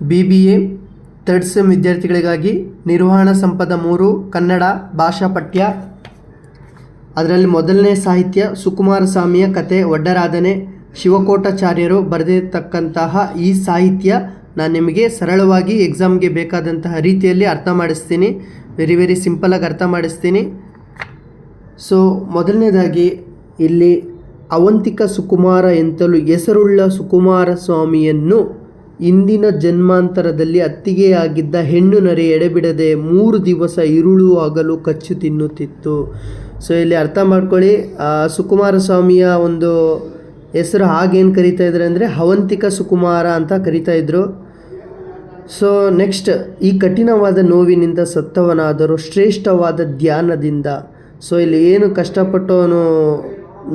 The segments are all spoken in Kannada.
B B A third sem ವಿದ್ಯಾರ್ಥಿಗಳಿಗಾಗಿ ನಿರ್ವಹಣಾ ಸಂಪದ ಮೂರು, ಕನ್ನಡ ಭಾಷಾ ಪಠ್ಯ. ಅದರಲ್ಲಿ ಮೊದಲನೇ ಸಾಹಿತ್ಯ ಸುಕುಮಾರ ಸ್ವಾಮಿಯ ಕತೆ ಒಡ್ಡರಾಧನೆ ಶಿವಕೋಟಾಚಾರ್ಯರು ಬರೆದಿರತಕ್ಕಂತಹ ಈ ಸಾಹಿತ್ಯ ನಾನು ನಿಮಗೆ ಸರಳವಾಗಿ ಎಕ್ಸಾಮ್ಗೆ ಬೇಕಾದಂತಹ ರೀತಿಯಲ್ಲಿ ಅರ್ಥ ಮಾಡಿಸ್ತೀನಿ. ವೆರಿ ವೆರಿ ಸಿಂಪಲಾಗಿ ಅರ್ಥ ಮಾಡಿಸ್ತೀನಿ. ಸೊ ಮೊದಲನೇದಾಗಿ ಇಲ್ಲಿ ಅವಂತಿಕ ಸುಕುಮಾರ ಎಂತಲೂ ಹೆಸರುಳ್ಳ ಸುಕುಮಾರ ಸ್ವಾಮಿಯನ್ನು ಇಂದಿನ ಜನ್ಮಾಂತರದಲ್ಲಿ ಅತ್ತಿಗೆಯಾಗಿದ್ದ ಹೆಣ್ಣು ನರಿ ಎಡೆಬಿಡದೆ ಮೂರು ದಿವಸ ಇರುಳು ಆಗಲು ಕಚ್ಚು ತಿನ್ನುತ್ತಿತ್ತು. ಸೊ, ಇಲ್ಲಿ ಅರ್ಥ ಮಾಡ್ಕೊಳ್ಳಿ. ಸುಕುಮಾರ ಸ್ವಾಮಿಯ ಒಂದು ಹೆಸರು ಹಾಗೇನು ಕರಿತಾ ಇದ್ದಾರೆ ಅಂದರೆ ಅವಂತಿಕ ಸುಕುಮಾರ ಅಂತ ಕರಿತಾ ಇದ್ರು. ಸೊ, ನೆಕ್ಸ್ಟ್, ಈ ಕಠಿಣವಾದ ನೋವಿನಿಂದ ಸತ್ತವನಾದರೂ ಶ್ರೇಷ್ಠವಾದ ಧ್ಯಾನದಿಂದ. ಸೊ, ಇಲ್ಲಿ ಏನು ಕಷ್ಟಪಟ್ಟು ಅವನು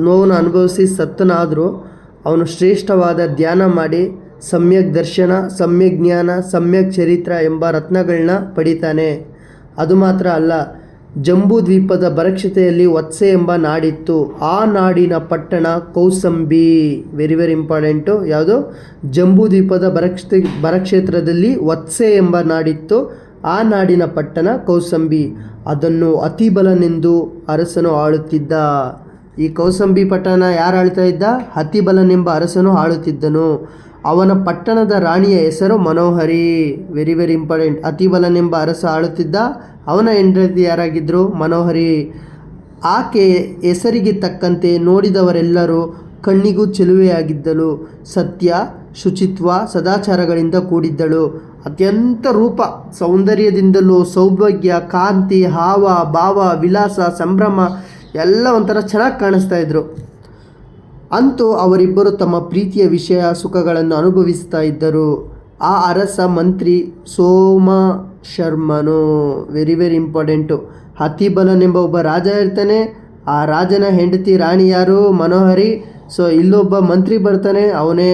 ನೋವನ್ನು ಅನುಭವಿಸಿ ಸತ್ತನಾದರೂ ಅವನು ಶ್ರೇಷ್ಠವಾದ ಧ್ಯಾನ ಮಾಡಿ ಸಮ್ಯಕ್ ದರ್ಶನ, ಸಮ್ಯಕ್ ಜ್ಞಾನ, ಸಮ್ಯಕ್ ಚರಿತ್ರ ಎಂಬ ರತ್ನಗಳನ್ನ ಪಡಿತಾನೆ. ಅದು ಮಾತ್ರ ಅಲ್ಲ, ಜಂಬೂ ದ್ವೀಪದ ಬರಕ್ಷತೆಯಲ್ಲಿ ವತ್ಸೆ ಎಂಬ ನಾಡಿತ್ತು. ಆ ನಾಡಿನ ಪಟ್ಟಣ ಕೌಸಂಬಿ. ವೆರಿ ವೆರಿ ಇಂಪಾರ್ಟೆಂಟು ಯಾವುದು? ಜಂಬೂ ದ್ವೀಪದ ಬರಕ್ಷತೆ ಬರಕ್ಷೇತ್ರದಲ್ಲಿ ವತ್ಸೆ ಎಂಬ ನಾಡಿತ್ತು. ಆ ನಾಡಿನ ಪಟ್ಟಣ ಕೌಸಂಬಿ. ಅದನ್ನು ಅತಿಬಲನೆಂದು ಅರಸನು ಆಳುತ್ತಿದ್ದ. ಈ ಕೌಸಂಬಿ ಪಟ್ಟಣ ಯಾರು ಆಳ್ತಾ ಇದ್ದ? ಅತಿಬಲನೆಂಬ ಅರಸನು ಆಳುತ್ತಿದ್ದನು. ಅವನ ಪಟ್ಟಣದ ರಾಣಿಯ ಹೆಸರು ಮನೋಹರಿ. ವೆರಿ ವೆರಿ ಇಂಪಾರ್ಟೆಂಟ್ ಅತಿಬಲನೆಂಬ ಅರಸ ಆಳುತ್ತಿದ್ದ ಅವನ ಹೆಂಡತಿ ಯಾರಾಗಿದ್ದರು ಮನೋಹರಿ. ಆಕೆ ಹೆಸರಿಗೆ ತಕ್ಕಂತೆ ನೋಡಿದವರೆಲ್ಲರೂ ಕಣ್ಣಿಗೂ ಚೆಲುವೆಯಾಗಿದ್ದಳು. ಸತ್ಯ, ಶುಚಿತ್ವ, ಸದಾಚಾರಗಳಿಂದ ಕೂಡಿದ್ದಳು. ಅತ್ಯಂತ ರೂಪ, ಸೌಂದರ್ಯದಿಂದಲೂ ಸೌಭಾಗ್ಯ, ಕಾಂತಿ, ಹಾವ, ಭಾವ ವಿಲಾಸ ಸಂಭ್ರಮ, ಎಲ್ಲ ಒಂಥರ ಚೆನ್ನಾಗಿ ಕಾಣಿಸ್ತಾ ಇದ್ರು. ಅಂತೂ ಅವರಿಬ್ಬರು ತಮ್ಮ ಪ್ರೀತಿಯ ವಿಷಯ ಸುಖಗಳನ್ನು ಅನುಭವಿಸ್ತಾ ಇದ್ದರು. ಆ ಅರಸ ಮಂತ್ರಿ ಸೋಮ ಶರ್ಮನು ವೆರಿ ವೆರಿ ಇಂಪಾರ್ಟೆಂಟು ಹತಿಬಲನೆಂಬ ಒಬ್ಬ ರಾಜ ಇರ್ತಾನೆ. ಆ ರಾಜನ ಹೆಂಡತಿ ರಾಣಿ ಯಾರು? ಮನೋಹರಿ. ಸೊ ಇಲ್ಲೊಬ್ಬ ಮಂತ್ರಿ ಬರ್ತಾನೆ, ಅವನೇ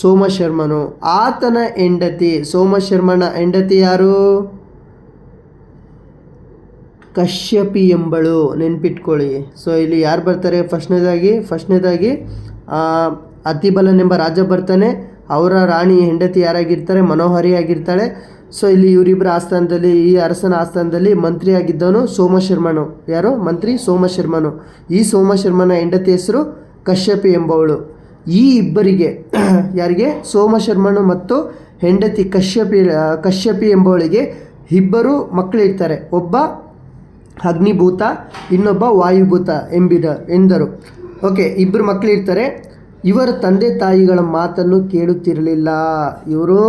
ಸೋಮಶರ್ಮನು ಆತನ ಹೆಂಡತಿ ಸೋಮಶರ್ಮನ ಹೆಂಡತಿ ಯಾರು? ಕಶ್ಯಪಿ ಎಂಬಳು ನೆನ್ಪಿಟ್ಕೊಳ್ಳಿ. ಸೊ ಇಲ್ಲಿ ಯಾರು ಬರ್ತಾರೆ? ಫಸ್ಟ್ನೇದಾಗಿ ಫಸ್ಟ್ನೇದಾಗಿ ಅತಿಬಲನೆಂಬ ರಾಜ ಬರ್ತಾನೆ. ಅವರ ರಾಣಿ ಹೆಂಡತಿ ಯಾರಾಗಿರ್ತಾರೆ? ಮನೋಹರಿ ಆಗಿರ್ತಾಳೆ. ಸೊ ಇಲ್ಲಿ ಇವರಿಬ್ಬರ ಆಸ್ಥಾನದಲ್ಲಿ, ಈ ಅರಸನ ಆಸ್ಥಾನದಲ್ಲಿ ಮಂತ್ರಿ ಆಗಿದ್ದವನು ಸೋಮಶರ್ಮನು. ಯಾರು? ಮಂತ್ರಿ ಸೋಮಶರ್ಮನು. ಈ ಸೋಮಶರ್ಮನ ಹೆಂಡತಿ ಹೆಸರು ಕಶ್ಯಪಿ ಎಂಬವಳು. ಈ ಇಬ್ಬರಿಗೆ, ಯಾರಿಗೆ? ಸೋಮಶರ್ಮನು ಮತ್ತು ಹೆಂಡತಿ ಕಶ್ಯಪಿ ಕಶ್ಯಪಿ ಎಂಬವಳಿಗೆ ಇಬ್ಬರು ಮಕ್ಕಳಿರ್ತಾರೆ ಒಬ್ಬ ಅಗ್ನಿಭೂತ, ಇನ್ನೊಬ್ಬ ವಾಯುಭೂತ ಎಂಬಿದ, ಎಂದರು. ಓಕೆ ಇಬ್ಬರು ಮಕ್ಕಳಿರ್ತಾರೆ ಇವರ ತಂದೆ ತಾಯಿಗಳ ಮಾತನ್ನು ಕೇಳುತ್ತಿರಲಿಲ್ಲ. ಇವರು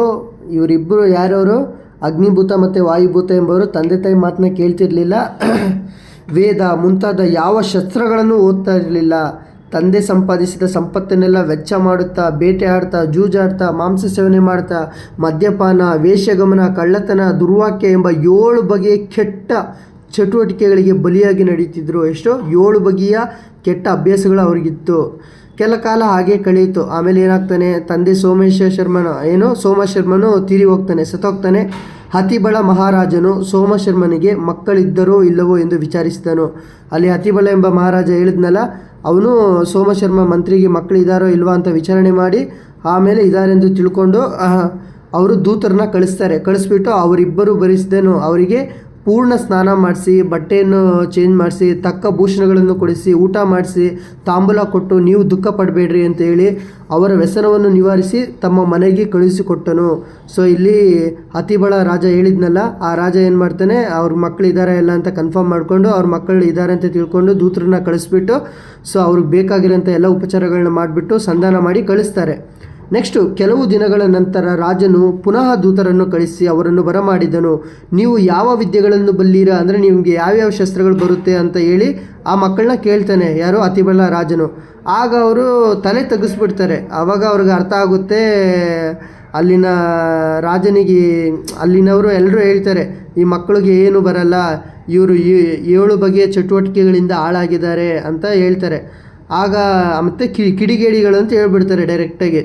ಇವರಿಬ್ಬರು ಯಾರವರು? ಅಗ್ನಿಭೂತ ಮತ್ತು ವಾಯುಭೂತ ಎಂಬವರು ತಂದೆ ತಾಯಿ ಮಾತನ್ನ ಕೇಳ್ತಿರಲಿಲ್ಲ. ವೇದ ಮುಂತಾದ ಯಾವ ಶಸ್ತ್ರಗಳನ್ನು ಓದ್ತಾ ಇರಲಿಲ್ಲ. ತಂದೆ ಸಂಪಾದಿಸಿದ ಸಂಪತ್ತನ್ನೆಲ್ಲ ವೆಚ್ಚ ಮಾಡುತ್ತಾ, ಬೇಟೆ ಆಡ್ತಾ, ಜೂಜಾಡ್ತಾ, ಮಾಂಸ ಸೇವನೆ ಮಾಡ್ತಾ, ಮದ್ಯಪಾನ ವೇಷಗಮನ ಕಳ್ಳತನ, ದುರ್ವಾಕ್ಯ ಎಂಬ ಏಳು ಬಗೆಯ ಕೆಟ್ಟ ಚಟುವಟಿಕೆಗಳಿಗೆ ಬಲಿಯಾಗಿ ನಡೀತಿದ್ರು ಎಷ್ಟೋ ಏಳು ಬಗೆಯ ಕೆಟ್ಟ ಅಭ್ಯಾಸಗಳು ಅವರಿಗಿತ್ತು. ಕೆಲ ಕಾಲ ಹಾಗೆ ಕಳೆಯಿತು. ಆಮೇಲೆ ಏನಾಗ್ತಾನೆ? ತಂದೆ ಸೋಮೇಶ್ವರ ಶರ್ಮನ, ಏನು ಸೋಮ ಶರ್ಮನು ತೀರಿ ಹೋಗ್ತಾನೆ, ಸತ್ತೋಗ್ತಾನೆ. ಹತಿಬಳ ಮಹಾರಾಜನು ಸೋಮಶರ್ಮನಿಗೆ ಮಕ್ಕಳಿದ್ದರೋ ಇಲ್ಲವೋ ಎಂದು ವಿಚಾರಿಸಿದನು. ಅಲ್ಲಿ ಹತಿಬಳ ಎಂಬ ಮಹಾರಾಜ ಹೇಳಿದ್ನಲ್ಲ, ಅವನು ಸೋಮಶರ್ಮ ಮಂತ್ರಿಗೆ ಮಕ್ಕಳಿದ್ದಾರೋ ಇಲ್ವಾ ಅಂತ ವಿಚಾರಣೆ ಮಾಡಿ, ಆಮೇಲೆ ಇದ್ದಾರೆಂದು ತಿಳ್ಕೊಂಡು ಅವರು ದೂತರನ್ನ ಕಳಿಸ್ತಾರೆ. ಕಳಿಸ್ಬಿಟ್ಟು ಅವರಿಬ್ಬರು ಬರೆಸಿದನು. ಅವರಿಗೆ ಪೂರ್ಣ ಸ್ನಾನ ಮಾಡಿಸಿ, ಬಟ್ಟೆಯನ್ನು ಚೇಂಜ್ ಮಾಡಿಸಿ, ತಕ್ಕ ಭೂಷಣಗಳನ್ನು ಕೊಡಿಸಿ, ಊಟ ಮಾಡಿಸಿ, ತಾಂಬೂಲ ಕೊಟ್ಟು ನೀವು ದುಃಖ ಪಡಬೇಡ್ರಿ ಅಂತ ಹೇಳಿ ಅವರ ವ್ಯಸನವನ್ನು ನಿವಾರಿಸಿ ತಮ್ಮ ಮನೆಗೆ ಕಳುಹಿಸಿಕೊಟ್ಟನು. ಸೊ ಇಲ್ಲಿ ಅತಿಬಳ ರಾಜ ಹೇಳಿದ್ನಲ್ಲ, ಆ ರಾಜ ಏನು ಮಾಡ್ತಾನೆ, ಅವ್ರ ಮಕ್ಕಳಿದ್ದಾರೆ ಇಲ್ಲ ಅಂತ ಕನ್ಫರ್ಮ್ ಮಾಡಿಕೊಂಡು ಅವ್ರ ಮಕ್ಕಳು ಇದ್ದಾರೆ ಅಂತ ತಿಳ್ಕೊಂಡು ದೂತ್ರನ್ನ ಕಳಿಸ್ಬಿಟ್ಟು ಸೊ ಅವ್ರಿಗೆ ಬೇಕಾಗಿರೋಂಥ ಎಲ್ಲ ಉಪಚಾರಗಳನ್ನ ಮಾಡಿಬಿಟ್ಟು ಸಂಧಾನ ಮಾಡಿ ಕಳಿಸ್ತಾರೆ. ನೆಕ್ಸ್ಟು ಕೆಲವು ದಿನಗಳ ನಂತರ ರಾಜನು ಪುನಃ ದೂತರನ್ನು ಕಳಿಸಿ ಅವರನ್ನು ಬರಮಾಡಿದನು. ನೀವು ಯಾವ ವಿದ್ಯೆಗಳನ್ನು ಬಲ್ಲೀರ? ಅಂದರೆ ನಿಮಗೆ ಯಾವ್ಯಾವ ಶಸ್ತ್ರಗಳು ಬರುತ್ತೆ ಅಂತ ಹೇಳಿ ಆ ಮಕ್ಕಳನ್ನ ಕೇಳ್ತಾನೆ. ಯಾರು ಅತಿಬಲ್ಲ ರಾಜನು. ಆಗ ಅವರು ತಲೆ ತೆಗೆಸ್ಬಿಡ್ತಾರೆ ಆವಾಗ ಅವ್ರಿಗೆ ಅರ್ಥ ಆಗುತ್ತೆ, ಅಲ್ಲಿನ ರಾಜನಿಗೆ, ಅಲ್ಲಿನವರು ಎಲ್ಲರೂ ಹೇಳ್ತಾರೆ, ಈ ಮಕ್ಕಳಿಗೆ ಏನು ಬರಲ್ಲ, ಇವರು ಏಳು ಬಗೆಯ ಚಟುವಟಿಕೆಗಳಿಂದ ಹಾಳಾಗಿದ್ದಾರೆ ಅಂತ ಹೇಳ್ತಾರೆ. ಆಗ ಮತ್ತೆ ಕಿ, ಕಿಡಿಗೇಡಿಗಳು ಅಂತ ಹೇಳ್ಬಿಡ್ತಾರೆ ಡೈರೆಕ್ಟಾಗಿ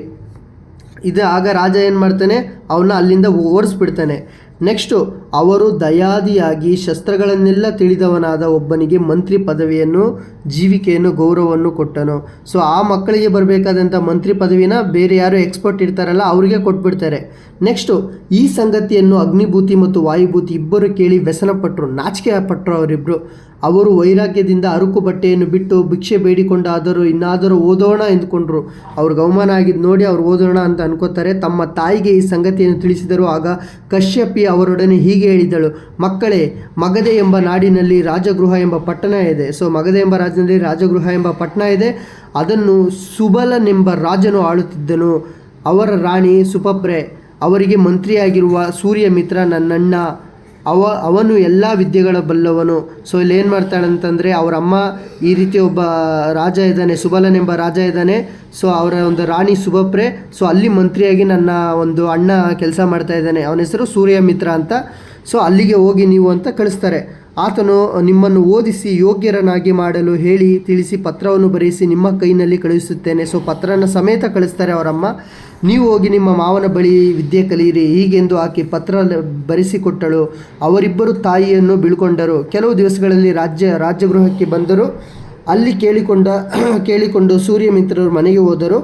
ಇದು ಆಗ ರಾಜ ಏನು ಮಾಡ್ತಾನೆ ಅವನ್ನ ಅಲ್ಲಿಂದ ಓಡಿಸ್ಬಿಡ್ತಾನೆ ನೆಕ್ಸ್ಟು ಅವರು ದಯಾದಿಯಾಗಿ ಶಸ್ತ್ರಗಳನ್ನೆಲ್ಲ ತಿಳಿದವನಾದ ಒಬ್ಬನಿಗೆ ಮಂತ್ರಿ ಪದವಿಯನ್ನು, ಜೀವಿಕೆಯನ್ನು, ಗೌರವವನ್ನು ಕೊಟ್ಟನು. ಸೊ, ಆ ಮಕ್ಕಳಿಗೆ ಬರಬೇಕಾದಂಥ ಮಂತ್ರಿ ಪದವಿನ ಬೇರೆ ಯಾರು ಎಕ್ಸ್ಪರ್ಟ್ ಇರ್ತಾರಲ್ಲ, ಅವರಿಗೆ ಕೊಟ್ಬಿಡ್ತಾರೆ. ನೆಕ್ಸ್ಟು, ಈ ಸಂಗತಿಯನ್ನು ಅಗ್ನಿಭೂತಿ ಮತ್ತು ವಾಯುಭೂತಿ ಇಬ್ಬರು ಕೇಳಿ ವ್ಯಸನಪಟ್ಟರು ನಾಚಿಕೆ ಪಟ್ಟರು ಅವರಿಬ್ಬರು ಅವರು ವೈರಾಗ್ಯದಿಂದ ಅರುಕು ಬಟ್ಟೆಯನ್ನು ಬಿಟ್ಟು ಭಿಕ್ಷೆ ಬೇಡಿಕೊಂಡಾದರೂ ಇನ್ನಾದರೂ ಓದೋಣ ಎಂದುಕೊಂಡ್ರು. ಅವ್ರಿಗೆ ಅವಮಾನ ಆಗಿದ್ದು ನೋಡಿ ಅವ್ರು ಓದೋಣ ಅಂತ ಅನ್ಕೋತಾರೆ. ತಮ್ಮ ತಾಯಿಗೆ ಈ ಸಂಗತಿಯನ್ನು ತಿಳಿಸಿದರು. ಆಗ ಕಶ್ಯಪಿ ಅವರೊಡನೆ ಹೀಗೆ ಹೇಳಿದಳು, ಮಕ್ಕಳೇ, ಮಗದೆ ಎಂಬ ನಾಡಿನಲ್ಲಿ ರಾಜಗೃಹ ಎಂಬ ಪಟ್ಟಣ ಇದೆ. ಸೊ, ಮಗದೆ ಎಂಬ ರಾಜ್ಯದಲ್ಲಿ ರಾಜಗೃಹ ಎಂಬ ಪಟ್ಟಣ ಇದೆ. ಅದನ್ನು ಸುಬಲನೆಂಬ ರಾಜನು ಆಳುತ್ತಿದ್ದನು. ಅವರ ರಾಣಿ ಸುಪಪ್ರೆ ಅವರಿಗೆ ಮಂತ್ರಿಯಾಗಿರುವ ಸೂರ್ಯ ಮಿತ್ರ ನನ್ನಣ್ಣ. ಅವ, ಅವನು ಎಲ್ಲ ವಿದ್ಯೆಗಳ ಬಲ್ಲವನು. ಸೊ, ಇಲ್ಲಿ ಏನು ಮಾಡ್ತಾಳೆ ಅಂತಂದರೆ, ಅವರ ಅಮ್ಮ ಈ ರೀತಿ ಒಬ್ಬ ರಾಜ ಇದ್ದಾನೆ, ಸುಬಲನೆಂಬ ರಾಜ ಇದ್ದಾನೆ. ಸೊ, ಅವರ ಒಂದು ರಾಣಿ ಸುಭಪ್ರೆ ಸೊ, ಅಲ್ಲಿ ಮಂತ್ರಿಯಾಗಿ ನನ್ನ ಒಂದು ಅಣ್ಣ ಕೆಲಸ ಮಾಡ್ತಾ ಇದ್ದಾನೆ. ಅವನ ಹೆಸರು ಸೂರ್ಯ ಮಿತ್ರ ಅಂತ. ಸೊ ಅಲ್ಲಿಗೆ ಹೋಗಿ ನೀವು ಅಂತ ಕಳಿಸ್ತಾರೆ. ಆತನು ನಿಮ್ಮನ್ನು ಓದಿಸಿ ಯೋಗ್ಯರನ್ನಾಗಿ ಮಾಡಲು ಹೇಳಿ ತಿಳಿಸಿ ಪತ್ರವನ್ನು ಬರೆಯಿಸಿ ನಿಮ್ಮ ಕೈನಲ್ಲಿ ಕಳುಹಿಸುತ್ತೇನೆ. ಸೊ ಪತ್ರನ ಸಮೇತ ಕಳಿಸ್ತಾರೆ ಅವರಮ್ಮ. ನೀವು ಹೋಗಿ ನಿಮ್ಮ ಮಾವನ ಬಳಿ ವಿದ್ಯೆ ಕಲಿಯಿರಿ. ಹೀಗೆಂದು ಆಕೆ ಪತ್ರ ಬರೆಸಿಕೊಟ್ಟಳು. ಅವರಿಬ್ಬರು ತಾಯಿಯನ್ನು ಬೀಳ್ಕೊಂಡರು. ಕೆಲವು ದಿವಸಗಳಲ್ಲಿ ರಾಜ್ಯ ರಾಜ್ಯಗೃಹಕ್ಕೆ ಬಂದರು. ಅಲ್ಲಿ ಕೇಳಿಕೊಂಡ, ಕೇಳಿಕೊಂಡು ಸೂರ್ಯಮಿತ್ರರು ಮನೆಗೆ ಹೋದರು.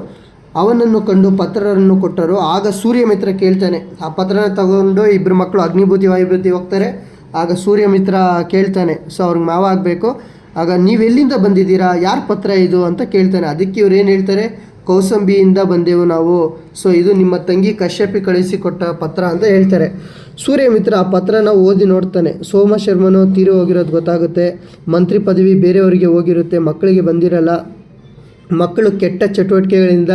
ಅವನನ್ನು ಕಂಡು ಪತ್ರರನ್ನು ಕೊಟ್ಟರು. ಆಗ ಸೂರ್ಯಮಿತ್ರ ಕೇಳ್ತಾನೆ, ಆ ಪತ್ರನ ತಗೊಂಡು ಇಬ್ಬರು ಮಕ್ಕಳು ಅಗ್ನಿಭೂತಿ ವಾಯುಭೂತಿ ಹೋಗ್ತಾರೆ. ಆಗ ಸೂರ್ಯಮಿತ್ರ ಕೇಳ್ತಾನೆ, ಸೊ, ಅವ್ರಿಗೆ ಮಾವ ಆಗಬೇಕು. ಆಗ ನೀವೆಲ್ಲಿಂದ ಬಂದಿದ್ದೀರಾ? ಯಾರ ಪತ್ರ ಇದು? ಅಂತ ಕೇಳ್ತಾನೆ. ಅದಕ್ಕೆ ಇವ್ರು ಏನು ಹೇಳ್ತಾರೆ, ಕೌಸಂಬಿಯಿಂದ ಬಂದೆವು ನಾವು. ಸೊ, ಇದು ನಿಮ್ಮ ತಂಗಿ ಕಶ್ಯಪಿ ಕಳಿಸಿಕೊಟ್ಟ ಪತ್ರ ಅಂತ ಹೇಳ್ತಾರೆ. ಸೂರ್ಯಮಿತ್ರ ಆ ಪತ್ರನ ಓದಿ ನೋಡ್ತಾನೆ. ಸೋಮ ಶರ್ಮನು ತೀರಿ ಹೋಗಿರೋದು ಗೊತ್ತಾಗುತ್ತೆ. ಮಂತ್ರಿ ಪದವಿ ಬೇರೆಯವರಿಗೆ ಹೋಗಿರುತ್ತೆ, ಮಕ್ಕಳಿಗೆ ಬಂದಿರಲ್ಲ. ಮಕ್ಕಳು ಕೆಟ್ಟ ಚಟುವಟಿಕೆಗಳಿಂದ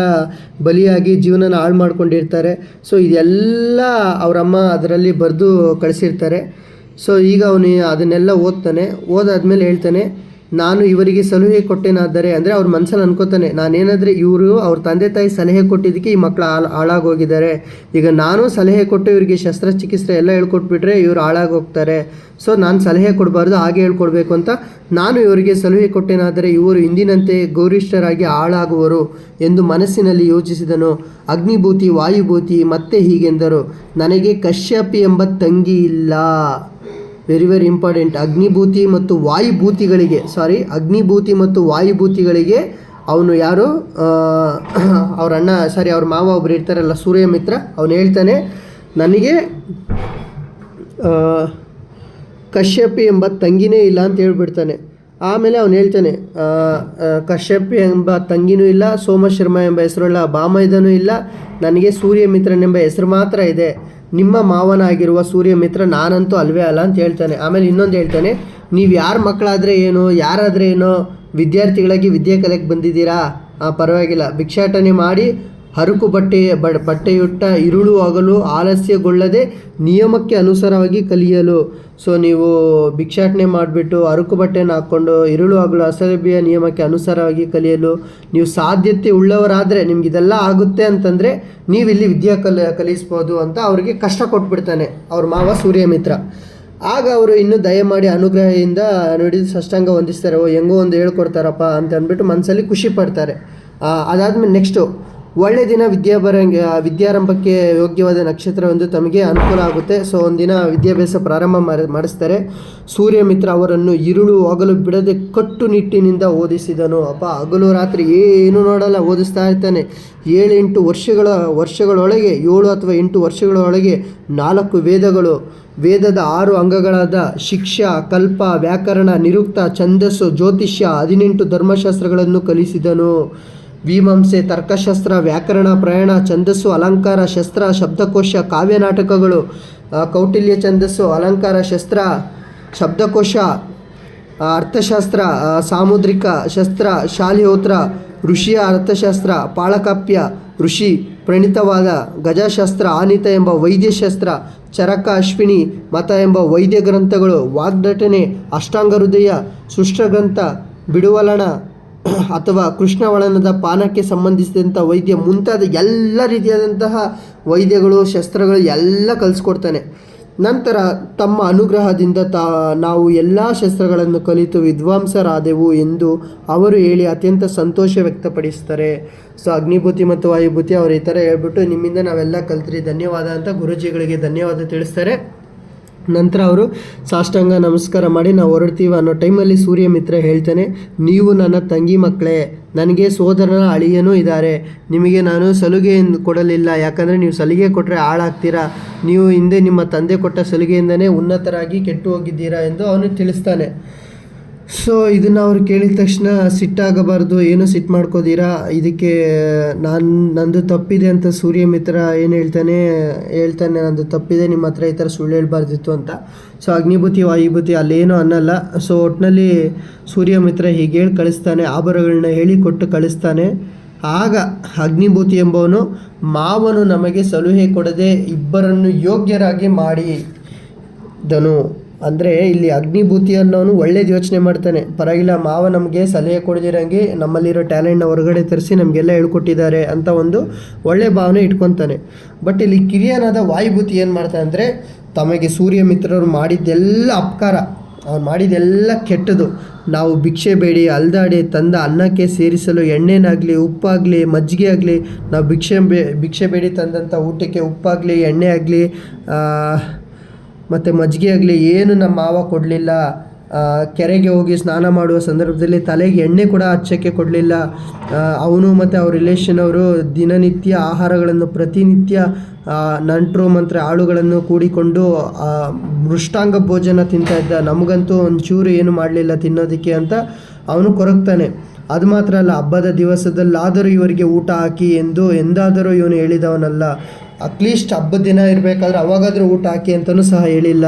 ಬಲಿಯಾಗಿ ಜೀವನನ ಹಾಳು ಮಾಡ್ಕೊಂಡಿರ್ತಾರೆ. ಸೊ ಇದೆಲ್ಲ ಅವರಮ್ಮ ಅದರಲ್ಲಿ ಬರೆದು ಕಳಿಸಿರ್ತಾರೆ. ಸೊ ಈಗ ಅವನು ಅದನ್ನೆಲ್ಲ ಓದ್ತಾನೆ. ಓದಾದ್ಮೇಲೆ ಹೇಳ್ತಾನೆ ನಾನು ಇವರಿಗೆ ಸಲಹೆ ಕೊಟ್ಟೇನಾದರೆ ಅಂದರೆ ಅವ್ರ ಮನಸ್ಸಲ್ಲಿ ಅನ್ಕೋತಾನೆ, ನಾನೇನಾದರೆ ಇವರು ಅವ್ರ ತಂದೆ ತಾಯಿ ಸಲಹೆ ಕೊಟ್ಟಿದ್ದಕ್ಕೆ ಈ ಮಕ್ಕಳು ಹಾಳು, ಹಾಳಾಗೋಗಿದ್ದಾರೆ. ಈಗ ನಾನು ಸಲಹೆ ಕೊಟ್ಟು ಇವರಿಗೆ ಶಸ್ತ್ರಚಿಕಿತ್ಸೆ ಎಲ್ಲ ಹೇಳ್ಕೊಟ್ಬಿಟ್ರೆ ಇವರು ಹಾಳಾಗೋಗ್ತಾರೆ. ಸೊ ನಾನು ಸಲಹೆ ಕೊಡಬಾರ್ದು, ಹಾಗೆ ಹೇಳ್ಕೊಡ್ಬೇಕು ಅಂತ ನಾನು ಇವರಿಗೆ ಸಲಹೆ ಕೊಟ್ಟೇನಾದರೆ ಇವರು ಹಿಂದಿನಂತೆ ಗೌರಿಷ್ಠರಾಗಿ ಹಾಳಾಗುವರು ಎಂದು ಮನಸ್ಸಿನಲ್ಲಿ ಯೋಚಿಸಿದನು. ಅಗ್ನಿಭೂತಿ, ವಾಯುಭೂತಿ ಮತ್ತೆ ಹೀಗೆಂದರು. ನನಗೆ ಕಶ್ಯಪಿ ಎಂಬ ತಂಗಿ ಇಲ್ಲ. ವೆರಿ ವೆರಿ ಇಂಪಾರ್ಟೆಂಟ್ ಅಗ್ನಿಭೂತಿ ಮತ್ತು ವಾಯುಭೂತಿಗಳಿಗೆ ಸಾರಿ ಅಗ್ನಿಭೂತಿ ಮತ್ತು ವಾಯುಭೂತಿಗಳಿಗೆ ಅವನು ಯಾರು? ಅವ್ರ ಅಣ್ಣ ಸಾರಿ ಅವ್ರ ಮಾವ ಒಬ್ರು ಇರ್ತಾರಲ್ಲ, ಸೂರ್ಯಮಿತ್ರ, ಅವನು ಹೇಳ್ತಾನೆ, ನನಗೆ ಕಶ್ಯಪಿ ಎಂಬ ತಂಗಿನೇ ಇಲ್ಲ ಅಂತ ಹೇಳ್ಬಿಡ್ತಾನೆ. ಆಮೇಲೆ ಅವನು ಹೇಳ್ತಾನೆ ಕಶ್ಯಪಿ ಎಂಬ ತಂಗಿನೂ ಇಲ್ಲ, ಸೋಮಶರ್ಮ ಎಂಬ ಹೆಸರುಳ್ಳ ಬಾಮೈದನೂ ಇಲ್ಲ, ನನಗೆ ಸೂರ್ಯಮಿತ್ರನೆಂಬ ಹೆಸರು ಮಾತ್ರ ಇದೆ. ನಿಮ್ಮ ಮಾವನಾಗಿರುವ ಸೂರ್ಯಮಿತ್ರ ನಾನಂತೂ ಅಲ್ವೇ ಅಲ್ಲ ಅಂತ ಹೇಳ್ತಾನೆ. ಆಮೇಲೆ ಇನ್ನೊಂದು ಹೇಳ್ತಾನೆ, ನೀವು ಯಾರ ಮಕ್ಕಳಾದರೆ ಏನು? ಯಾರಾದರೆ ಏನು? ವಿದ್ಯಾರ್ಥಿಗಳಾಗಿ ವಿದ್ಯೆ ಕಲೆಗೆ ಬಂದಿದ್ದೀರಾ? ಪರವಾಗಿಲ್ಲ. ಭಿಕ್ಷಾಟನೆ ಮಾಡಿ ಹರಕು ಬಟ್ಟೆ ಬಟ್ಟೆಯುಟ್ಟ ಇರುಳು ಆಗಲು ಆಲಸ್ಯಗೊಳ್ಳದೆ ನಿಯಮಕ್ಕೆ ಅನುಸಾರವಾಗಿ ಕಲಿಯಲು. ಸೊ ನೀವು ಭಿಕ್ಷಾಟನೆ ಮಾಡಿಬಿಟ್ಟು ಹರಕು ಬಟ್ಟೆನ ಹಾಕ್ಕೊಂಡು ಇರುಳು ಆಗಲು ಅಸಲಭ್ಯ ನಿಯಮಕ್ಕೆ ಅನುಸಾರವಾಗಿ ಕಲಿಯಲು. ನೀವು ಸಾಧ್ಯತೆ ಉಳ್ಳವರಾದರೆ ನಿಮ್ಗೆ ಇದೆಲ್ಲ ಆಗುತ್ತೆ ಅಂತಂದರೆ ನೀವು ಇಲ್ಲಿ ವಿದ್ಯಾ ಕಲ, ಕಲಿಸ್ಬೋದು ಅಂತ ಅವ್ರಿಗೆ ಕಷ್ಟ ಕೊಟ್ಬಿಡ್ತಾನೆ ಅವ್ರ ಮಾವ ಸೂರ್ಯಮಿತ್ರ ಆಗ ಅವರು ಇನ್ನೂ ದಯಮಾಡಿ ಅನುಗ್ರಹದಿಂದ ನೋಡಿ ಸಷ್ಟಾಂಗ ಹೊಂದಿಸ್ತಾರೆ, ಓ, ಹೆಂಗೋ ಒಂದು ಹೇಳ್ಕೊಡ್ತಾರಪ್ಪ ಅಂತ ಅಂದ್ಬಿಟ್ಟು ಮನಸ್ಸಲ್ಲಿ ಖುಷಿ ಪಡ್ತಾರೆ. ಅದಾದ್ಮೇಲೆ ನೆಕ್ಸ್ಟು ಒಳ್ಳೆ ದಿನ ವಿದ್ಯಾಭರಂಗ ವಿದ್ಯಾರಂಭಕ್ಕೆ ಯೋಗ್ಯವಾದ ನಕ್ಷತ್ರವೊಂದು ತಮಗೆ ಅನುಕೂಲ ಆಗುತ್ತೆ. ಸೊ, ಒಂದಿನ ವಿದ್ಯಾಭ್ಯಾಸ ಪ್ರಾರಂಭ ಮಾಡಿಸ್ತಾರೆ. ಮಾಡಿಸ್ತಾರೆ ಸೂರ್ಯಮಿತ್ರ ಅವರನ್ನು ಇರುಳು ಹಗಲು ಬಿಡದೆ ಕಟ್ಟುನಿಟ್ಟಿನಿಂದ ಓದಿಸಿದನು. ಅಪ್ಪ, ಹಗಲು ರಾತ್ರಿ ಏನು ನೋಡಲ್ಲ, ಓದಿಸ್ತಾ ಇರ್ತಾನೆ. ಏಳೆಂಟು ವರ್ಷಗಳ, ವರ್ಷಗಳೊಳಗೆ, ಏಳು ಅಥವಾ ಎಂಟು ವರ್ಷಗಳೊಳಗೆ ನಾಲ್ಕು ವೇದಗಳು. ವೇದದ ಆರು ಅಂಗಗಳಾದ ಶಿಕ್ಷಾ, ಕಲ್ಪ, ವ್ಯಾಕರಣ, ನಿರುಕ್ತ, ಛಂದಸ್ಸು, ಜ್ಯೋತಿಷ್ಯ, ಹದಿನೆಂಟು ಧರ್ಮಶಾಸ್ತ್ರಗಳನ್ನು ಕಲಿಸಿದನು. ಮೀಮಾಂಸೆ ತರ್ಕಶಾಸ್ತ್ರ, ವ್ಯಾಕರಣ, ಪ್ರಯಾಣ, ಛಂದಸ್ಸು, ಅಲಂಕಾರ, ಶಸ್ತ್ರ, ಶಬ್ದಕೋಶ, ಕಾವ್ಯ ನಾಟಕಗಳು ಕೌಟಿಲ್ಯ, ಛಂದಸ್ಸು, ಅಲಂಕಾರ, ಶಸ್ತ್ರ, ಶಬ್ದಕೋಶ ಅರ್ಥಶಾಸ್ತ್ರ ಸಾಮುದ್ರಿಕ ಶಸ್ತ್ರ, ಶಾಲಿಹೋತ್ರ, ಋಷಿಯ ಅರ್ಥಶಾಸ್ತ್ರ, ಪಾಳಕಾಪ್ಯ, ಋಷಿ, ಪ್ರಣೀತವಾದ ಗಜಶಾಸ್ತ್ರ, ಆನಿತ ಎಂಬ ವೈದ್ಯಶಾಸ್ತ್ರ, ಚರಕ, ಅಶ್ವಿನಿ, ಮತ ಎಂಬ ವೈದ್ಯ ಗ್ರಂಥಗಳು, ವಾಗ್ದಟನೆ, ಅಷ್ಟಾಂಗ ಹೃದಯ ಸೃಷ್ಟಗ್ರಂಥ ಬಿಡುವಲಣ ಅಥವಾ ಕೃಷ್ಣವಳನದ ಪಾನಕ್ಕೆ ಸಂಬಂಧಿಸಿದಂಥ ವೈದ್ಯ ಮುಂತಾದ ಎಲ್ಲ ರೀತಿಯಾದಂತಹ ವೈದ್ಯಗಳು, ಶಸ್ತ್ರಗಳು ಎಲ್ಲ ಕಲಿಸ್ಕೊಡ್ತಾನೆ. ನಂತರ ತಮ್ಮ ಅನುಗ್ರಹದಿಂದ ತಾ, ನಾವು ಎಲ್ಲ ಶಸ್ತ್ರಗಳನ್ನು ಕಲಿತು ವಿದ್ವಾಂಸರಾದೆವು ಎಂದು ಅವರು ಹೇಳಿ ಅತ್ಯಂತ ಸಂತೋಷ ವ್ಯಕ್ತಪಡಿಸ್ತಾರೆ. ಸೊ, ಅಗ್ನಿಭೂತಿ ಮತ್ತು ವಾಯುಭೂತಿ ಅವರು ಈ ಥರ ಹೇಳ್ಬಿಟ್ಟು ನಿಮ್ಮಿಂದ ನಾವೆಲ್ಲ ಕಲ್ತ್ರಿ. ಧನ್ಯವಾದ ಅಂತ ಗುರುಜಿಗಳಿಗೆ ಧನ್ಯವಾದ ತಿಳಿಸ್ತಾರೆ. ನಂತರ ಅವರು, ಸಾಷ್ಟಾಂಗ ನಮಸ್ಕಾರ ಮಾಡಿ, ನಾವು ಹೊರಡ್ತೀವಿ ಅನ್ನೋ ಟೈಮಲ್ಲಿ ಸೂರ್ಯ ಮಿತ್ರ ಹೇಳ್ತಾನೆ, ನೀವು ನನ್ನ ತಂಗಿ ಮಕ್ಕಳೇ, ನನಗೆ ಸೋದರನ ಅಳಿಯನೂ ಇದ್ದಾರೆ. ನಿಮಗೆ ನಾನು ಸಲುಗೆ ಕೊಡಲಿಲ್ಲ. ಯಾಕಂದರೆ ನೀವು ಸಲಿಗೆ ಕೊಟ್ಟರೆ ಹಾಳಾಗ್ತೀರಾ? ನೀವು ಹಿಂದೆ ನಿಮ್ಮ ತಂದೆ ಕೊಟ್ಟ ಸಲುಗೆಯಿಂದನೇ ಉನ್ನತರಾಗಿ ಕೆಟ್ಟು ಹೋಗಿದ್ದೀರಾ? ಎಂದು ಅವನು ತಿಳಿಸ್ತಾನೆ. ಸೊ ಇದನ್ನು ಅವ್ರು ಕೇಳಿದ ತಕ್ಷಣ ಸಿಟ್ಟಾಗಬಾರ್ದು ಏನು ಸಿಟ್ಟು ಮಾಡ್ಕೋದಿರಾ? ಇದಕ್ಕೆ, ನಾನು, ನಂದು ತಪ್ಪಿದೆ ಅಂತ ಸೂರ್ಯ ಮಿತ್ರ ಏನು ಹೇಳ್ತಾನೆ ಹೇಳ್ತಾನೆ, ನಂದು ತಪ್ಪಿದೆ, ನಿಮ್ಮ ಹತ್ರ ಈ ಥರ ಸುಳ್ಳು ಹೇಳ್ಬಾರ್ದಿತ್ತು ಅಂತ. ಸೊ ಅಗ್ನಿಭೂತಿ, ವಾಯುಭೂತಿ ಅಲ್ಲೇನೂ ಅನ್ನಲ್ಲ. ಸೊ ಒಟ್ಟಿನಲ್ಲಿ ಸೂರ್ಯ ಮಿತ್ರ ಹೀಗೆ ಹೇಳಿ ಕಳಿಸ್ತಾನೆ ಆಭರಣಗಳನ್ನ ಹೇಳಿ ಕೊಟ್ಟು ಕಳಿಸ್ತಾನೆ. ಆಗ ಅಗ್ನಿಭೂತಿ ಎಂಬವನು, ಮಾವನು ನಮಗೆ ಸಲಹೆ ಕೊಡದೆ ಇಬ್ಬರನ್ನು ಯೋಗ್ಯರಾಗಿ ಮಾಡಿ ದನು. ಅಂದರೆ ಇಲ್ಲಿ ಅಗ್ನಿಭೂತಿ ಅನ್ನೋನು ಒಳ್ಳೇದು ಯೋಚನೆ ಮಾಡ್ತಾನೆ. ಪರವಾಗಿಲ್ಲ, ಮಾವ ನಮಗೆ ಸಲಹೆ ಕೊಡದಿರಂಗೆ ನಮ್ಮಲ್ಲಿರೋ ಟ್ಯಾಲೆಂಟ್ನ ಹೊರಗಡೆ ತರಿಸಿ ನಮಗೆಲ್ಲ ಹೇಳ್ಕೊಟ್ಟಿದ್ದಾರೆ ಅಂತ ಒಂದು ಒಳ್ಳೆ ಭಾವನೆ ಇಟ್ಕೊತಾನೆ. ಬಟ್ ಇಲ್ಲಿ ಕಿರಿಯನಾದ ವಾಯುಭೂತಿ ಏನು ಮಾಡ್ತಾನೆ ಅಂದರೆ ತಮಗೆ ಸೂರ್ಯ ಮಿತ್ರರು ಮಾಡಿದ್ದೆಲ್ಲ ಅಪಕಾರ. ಅವ್ರು ಮಾಡಿದ್ದೆಲ್ಲ ಕೆಟ್ಟದು. ನಾವು ಭಿಕ್ಷೆ ಬೇಡಿ, ಅಲ್ದಾಡಿ ತಂದ ಅನ್ನಕ್ಕೆ ಸೇರಿಸಲು ಎಣ್ಣೆನಾಗಲಿ, ಉಪ್ಪಾಗಲಿ, ಮಜ್ಜಿಗೆ ಆಗಲಿ, ನಾವು ಭಿಕ್ಷೆ ಬೇ, ಭಿಕ್ಷೆ ಬೇಡಿ ತಂದಂಥ ಊಟಕ್ಕೆ ಉಪ್ಪಾಗಲಿ, ಎಣ್ಣೆ ಆಗಲಿ ಮತ್ತು ಮಜ್ಜಿಗೆ ಆಗಲಿ, ಏನು ನಮ್ಮ ಮಾವ ಕೊಡಲಿಲ್ಲ ಕೆರೆಗೆ ಹೋಗಿ ಸ್ನಾನ ಮಾಡುವ ಸಂದರ್ಭದಲ್ಲಿ ತಲೆಗೆ ಎಣ್ಣೆ ಕೂಡ ಹಚ್ಚೋಕ್ಕೆ ಕೊಡಲಿಲ್ಲ. ಅವನು ಮತ್ತು ಅವ್ರ ರಿಲೇಷನ್ ಅವರು ದಿನನಿತ್ಯ ಆಹಾರಗಳನ್ನು ಪ್ರತಿನಿತ್ಯ ನಂಟರು ಮಂತ್ರ ಆಳುಗಳನ್ನು ಕೂಡಿಕೊಂಡು ಮೃಷ್ಟಾಂಗ ಭೋಜನ ತಿಂತಾ ಇದ್ದ. ನಮಗಂತೂ ಒಂಚೂರು ಏನು ಮಾಡಲಿಲ್ಲ ತಿನ್ನೋದಕ್ಕೆ ಅಂತ ಅವನು ಕೊರಗ್ತಾನೆ. ಅದು ಮಾತ್ರ ಅಲ್ಲ, ಹಬ್ಬದ ದಿವಸದಲ್ಲಾದರೂ ಇವರಿಗೆ ಊಟ ಹಾಕಿ ಎಂದು ಎಂದಾದರೂ ಇವನು ಹೇಳಿದವನಲ್ಲ. ಅಟ್ಲೀಸ್ಟ್ ಹಬ್ಬದ ದಿನ ಇರಬೇಕಾದ್ರೆ ಅವಾಗಾದರೂ ಊಟ ಹಾಕಿ ಅಂತಲೂ ಸಹ ಹೇಳಿಲ್ಲ.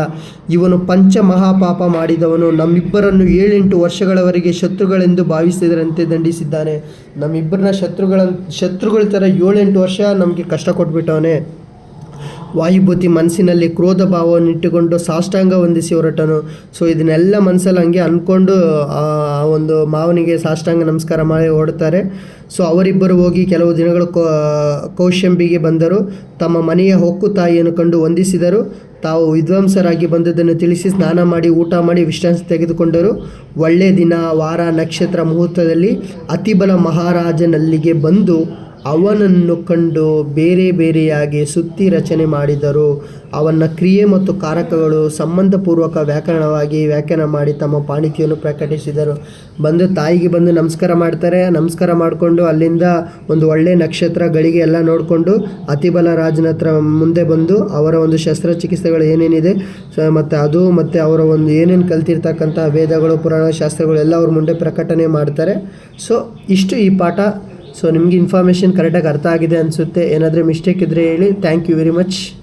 ಇವನು ಪಂಚ ಮಹಾಪಾಪ ಮಾಡಿದವನು. ನಮ್ಮಿಬ್ಬರನ್ನು ಏಳೆಂಟು ವರ್ಷಗಳವರೆಗೆ ಶತ್ರುಗಳೆಂದು ಭಾವಿಸಿದರಂತೆ ದಂಡಿಸಿದ್ದಾನೆ. ನಮ್ಮಿಬ್ಬರನ್ನ ಶತ್ರುಗಳ ಶತ್ರುಗಳ ಥರ ಏಳೆಂಟು ವರ್ಷ ನಮಗೆ ಕಷ್ಟ ಕೊಟ್ಬಿಟ್ಟವನೇ. ವಾಯುಭೂತಿ ಮನಸ್ಸಿನಲ್ಲಿ ಕ್ರೋಧ ಭಾವವನ್ನು ಇಟ್ಟುಕೊಂಡು ಸಾಷ್ಟಾಂಗ ವಂದಿಸಿ ಹೊರಟನು. ಸೊ ಇದನ್ನೆಲ್ಲ ಮನಸ್ಸಲ್ಲಿ ಹಂಗೆ ಅಂದ್ಕೊಂಡು, ಆ, ಒಂದು ಮಾವನಿಗೆ ಸಾಷ್ಟಾಂಗ ನಮಸ್ಕಾರ ಮಾಡಿ ಹೊರಡ್ತಾರೆ. ಸೊ ಅವರಿಬ್ಬರು ಹೋಗಿ ಕೆಲವು ದಿನಗಳು ಕೌಶಂಬಿಗೆ ಬಂದರು. ತಮ್ಮ ಮನೆಯ ಹೊಕ್ಕು ತಾಯಿಯನ್ನು ಕಂಡು ವಂದಿಸಿದರು. ತಾವು ವಿದ್ವಾಂಸರಾಗಿ ಬಂದದನ್ನು ತಿಳಿಸಿ ಸ್ನಾನ ಮಾಡಿ, ಊಟ ಮಾಡಿ ವಿಶ್ರಾಂತಿ ತೆಗೆದುಕೊಂಡರು. ಒಳ್ಳೆಯ ದಿನ, ವಾರ, ನಕ್ಷತ್ರ ಮುಹೂರ್ತದಲ್ಲಿ ಅತಿಬಲ ಮಹಾರಾಜನಲ್ಲಿಗೆ ಬಂದು ಅವನನ್ನು ಕಂಡು ಬೇರೆ ಬೇರೆಯಾಗಿ ಸುತ್ತಿ ರಚನೆ ಮಾಡಿದರು. ಅವನ ಕ್ರಿಯೆ ಮತ್ತು ಕಾರಕಗಳು ಸಂಬಂಧಪೂರ್ವಕ ವ್ಯಾಕರಣವಾಗಿ ವ್ಯಾಖ್ಯಾನ ಮಾಡಿ ತಮ್ಮ ಪಾಣಿತಿಯನ್ನು ಪ್ರಕಟಿಸಿದರು. ಬಂದು ತಾಯಿಗೆ ಬಂದು ನಮಸ್ಕಾರ ಮಾಡ್ತಾರೆ. ನಮಸ್ಕಾರ ಮಾಡಿಕೊಂಡು ಅಲ್ಲಿಂದ ಒಂದು ಒಳ್ಳೆಯ ನಕ್ಷತ್ರ ಗಳಿಗೆ ಎಲ್ಲ ನೋಡಿಕೊಂಡು ಅತಿಬಲ ರಾಜನ ಹತ್ರ ಮುಂದೆ ಬಂದು ಅವರ ಒಂದು ಶಸ್ತ್ರಚಿಕಿತ್ಸೆಗಳು ಏನೇನಿದೆ ಮತ್ತು ಅದು ಮತ್ತು ಅವರ ಒಂದು ಏನೇನು ಕಲ್ತಿರ್ತಕ್ಕಂಥ ವೇದಗಳು, ಪುರಾಣ ಶಾಸ್ತ್ರಗಳು ಎಲ್ಲ ಅವ್ರ ಮುಂದೆ ಪ್ರಕಟಣೆ ಮಾಡ್ತಾರೆ. ಸೊ ಇಷ್ಟು ಈ ಪಾಠ ಸೊ ನಿಮಗೆ ಇನ್ಫಾರ್ಮೇಷನ್ ಕರೆಕ್ಟಾಗಿ ಅರ್ಥ ಆಗಿದೆ ಅನಿಸುತ್ತೆ. ಏನಾದರೂ ಮಿಸ್ಟೇಕ್ ಇದ್ದರೆ ಹೇಳಿ. Thank you very much